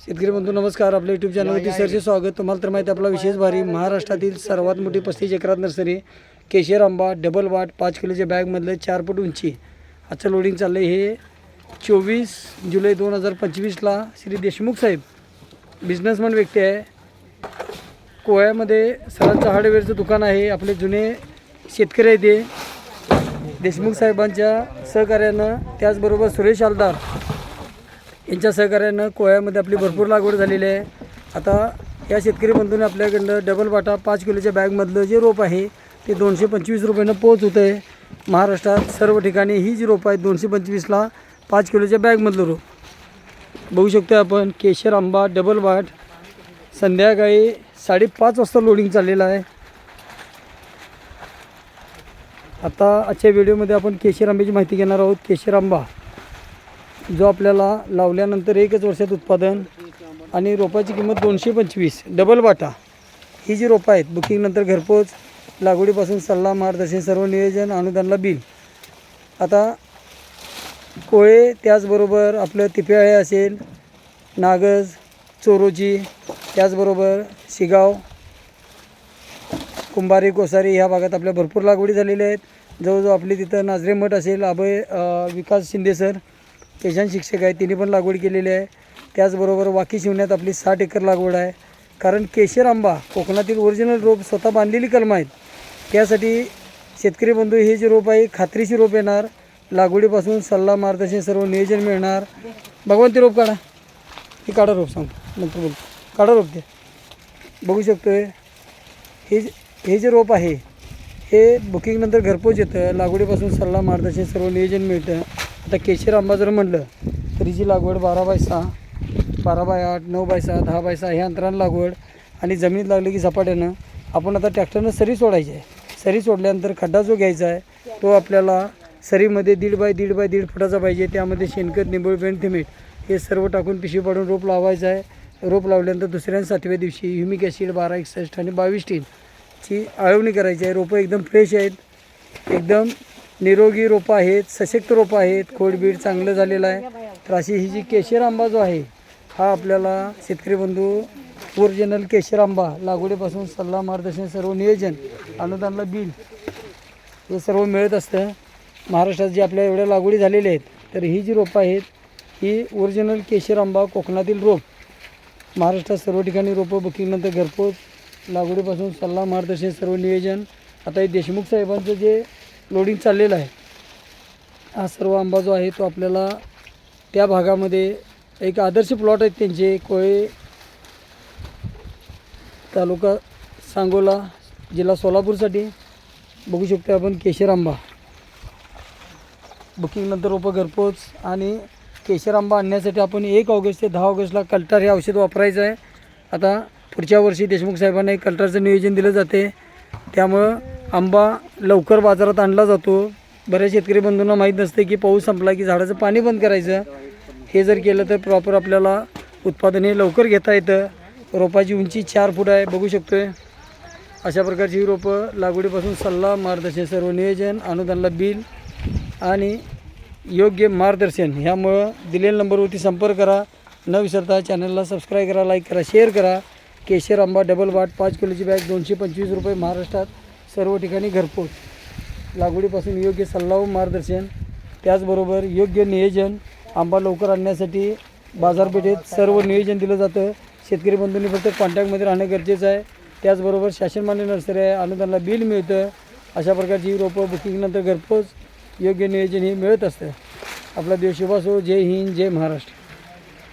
शेतकरी बंधू नमस्कार. आपल्या युट्यूब चॅनलवरती सरचे स्वागत. तुम्हाला तर माहिती आपला विशेष भारी महाराष्ट्रातील सर्वात मोठी पस्तीस एकरात नर्सरी केशर आंबा डबल वाट पाच किलोच्या बॅगमधलं चार फूट उंची. आजचं लोडिंग चाललं आहे हे चोवीस जुलै दोन हजार पंचवीसला श्री देशमुख साहेब बिझनेसमॅन व्यक्ती आहे. कोळ्यामध्ये सरांचं हार्डवेअरचं दुकान आहे. आपले जुने शेतकरी आहे ते देशमुख साहेबांच्या सहकार्यानं त्याचबरोबर सुरेश आलदार यांच्या सहकार्यानं कोळ्यामध्ये आपली भरपूर लागवड झालेली आहे. आता या शेतकरी बंधूने आपल्याकडनं डबल बाटा पाच किलोच्या बॅगमधलं जे रोप आहे ते दोनशे पंचवीस रुपयानं पोच होतं आहे महाराष्ट्रात सर्व ठिकाणी ही जी रोपं आहेत दोनशे पंचवीसला पाच किलोच्या बॅगमधलं रोप. बघू शकतो आपण केशर आंबा डबल बाट संध्याकाळी साडेपाच वाजता लोडिंग चाललेलं आहे. आता आजच्या व्हिडिओमध्ये आपण केशर आंब्याची माहिती घेणार आहोत. केशर आंबा जो आपल्याला लावल्यानंतर एकच वर्षात उत्पादन आणि रोपाची किंमत दोनशे पंचवीस डबल बाटा ही जी रोपं आहेत बुकिंगनंतर घरपोच लागवडीपासून सल्ला मार्गदर्शन सर्व नियोजन अनुदानला बिल. आता कोळे त्याचबरोबर आपलं तिप्याळे असेल नागज चोरोजी त्याचबरोबर शिगाव कुंभारी कोसारी ह्या भागात आपल्या भरपूर लागवडी झालेल्या आहेत. जवळजवळ आपली तिथं नाझरे मठ असेल अभय विकास शिंदे सर पेशान शिक्षक आहे तिने पण लागवड केलेली आहे. त्याचबरोबर वाकी शिवण्यात आपली साठ एकर लागवड आहे. कारण केशर आंबा कोकणातील ओरिजिनल रोप स्वतः बांधलेली कलम आहेत. त्यासाठी शेतकरी बंधू हे जे रोप आहे खात्रीशी रोप येणार. लागवडीपासून सल्ला मार्गदर्शन सर्व नियोजन मिळणार. भगवंती रोप काढा. हे काढा रोप सांगतो नंतर बोलतो काढा रोप ते. बघू शकतोय. हे जे- हे जे रोप आहे हे बुकिंगनंतर घरपोच येतं. लागवडीपासून सल्ला मार्गदर्शन सर्व नियोजन मिळतं. आता केशर आंबा जर म्हणलं तर हिची लागवड बारा बाय सहा बारा बाय आठ नऊ बाय सहा दहा बाय सहा ह्या अंतरानं लागवड आणि जमिनीत लागली की झपाट्यानं आपण आता ट्रॅक्टरनं सरी सोडायची आहे. सरी सोडल्यानंतर खड्डा जो घ्यायचा आहे तो आपल्याला सरीमध्ये दीड बाय दीड बाय दीड फुटाचा पाहिजे त्यामध्ये शेणखत निंबळ पेंट थिमीट हे सर्व टाकून पिशवी पाडून रोप लावायचं आहे. रोप लावल्यानंतर दुसऱ्या आणि सातव्या दिवशी ह्युमिक ॲसिड बारा एकसष्ट आणि बावीस टीन ची आळवणी करायची आहे. रोपं एकदम फ्रेश आहेत एकदम निरोगी रोपं आहेत सशक्त रोपं आहेत खोडबीड चांगलं झालेलं आहे. तर अशी ही जी केशर आंबा जो आहे हा आपल्याला शेतकरी बंधू ओरिजिनल केशर आंबा लागवडीपासून सल्ला मार्गदर्शन सर्व नियोजन अनुदानला बिल हे सर्व मिळत असतं. महाराष्ट्रात जे आपल्या एवढ्या लागवडी झालेल्या आहेत तर ही जी रोपं आहेत ही ओरिजिनल केशर आंबा कोकणातील रोप. महाराष्ट्रात सर्व ठिकाणी रोपं बुकिंगनंतर घरपोच लागवडीपासून सल्ला मार्गदर्शन सर्व नियोजन. आता हे देशमुख साहेबांचं जे लोडिंग चाललेलं आहे. हा सर्व आंबा जो आहे तो आपल्याला त्या भागामध्ये एक आदर्श प्लॉट आहेत त्यांचे. कोळे तालुका सांगोला जिल्हा सोलापूरसाठी. बघू शकतो आपण केशर आंबा. बुकिंगनंतर रोपं घरपोच आणि केशर आंबा आणण्यासाठी आपण एक ऑगस्ट ते दहा ऑगस्टला कल्टार हे औषध वापरायचं आहे. आता पुढच्या वर्षी देशमुख साहेबांना एक कल्टारचं नियोजन दिलं जाते. त्यामुळं आंबा लवकर बाजारात आणला जातो. बऱ्याच शेतकरी बंधूंना माहीत नसते की पाऊस संपला की झाडाचं पाणी बंद करायचं. हे जर केलं तर प्रॉपर आपल्याला उत्पादन हे लवकर घेता येतं. रोपाची उंची चार फूट आहे बघू शकतो अशा प्रकारची ही रोपं लागवडीपासून सल्ला मार्गदर्शन सर्व नियोजन अनुदानला बिल आणि योग्य मार्गदर्शन ह्यामुळं दिलेल्या नंबरवरती संपर्क करा. न विसरता चॅनलला सबस्क्राईब करा लाईक करा शेअर करा. केशर आंबा डबल वाट पाच किलोची बॅग दोनशे पंचवीस रुपये महाराष्ट्रात सर्व ठिकाणी घरपोच. लागवडीपासून योग्य सल्ला व मार्गदर्शन त्याचबरोबर योग्य नियोजन आंबा लवकर आणण्यासाठी बाजारपेठेत सर्व नियोजन दिलं जातं. शेतकरी बंधूंनी फक्त कॉन्टॅक्टमध्ये राहणं गरजेचं आहे. त्याचबरोबर शासनमान्य नर्सरी आहे अनुदानाला बिल मिळतं. अशा प्रकारची रोपं बुकिंगनंतर घरपोच योग्य नियोजन हे मिळत असतं. आपला देव शुभासो. जय हिंद जय महाराष्ट्र.